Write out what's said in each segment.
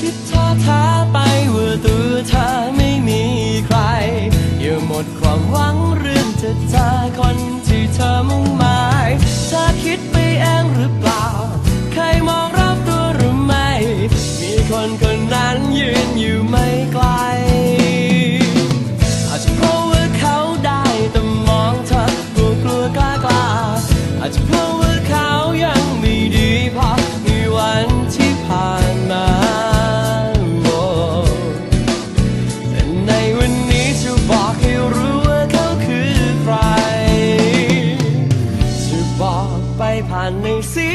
คิดท้อท้าไปว่าตัวเธอไม่มีใคร อย่าหมดความหวังเรื่องจะเจอคนที่เธอมุ่งมา 盼你消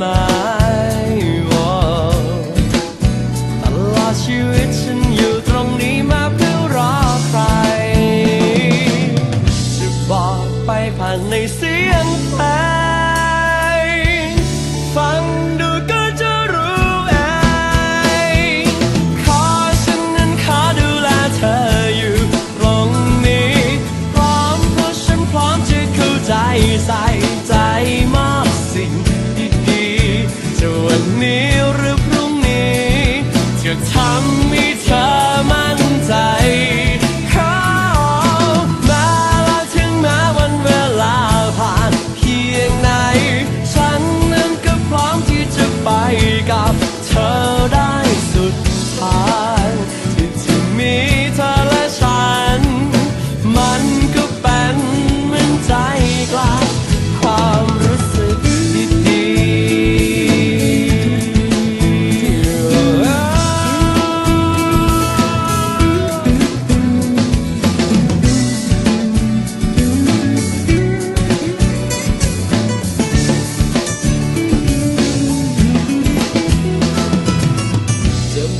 ตลอดชีวิตฉันอยู่ตรงนี้มาเพื่อรอใคร จะบอกไปผ่านในเสียงเพลงฟังดู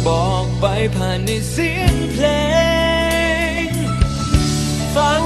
บอกไปผ่านในเสียงเพลง ฟัง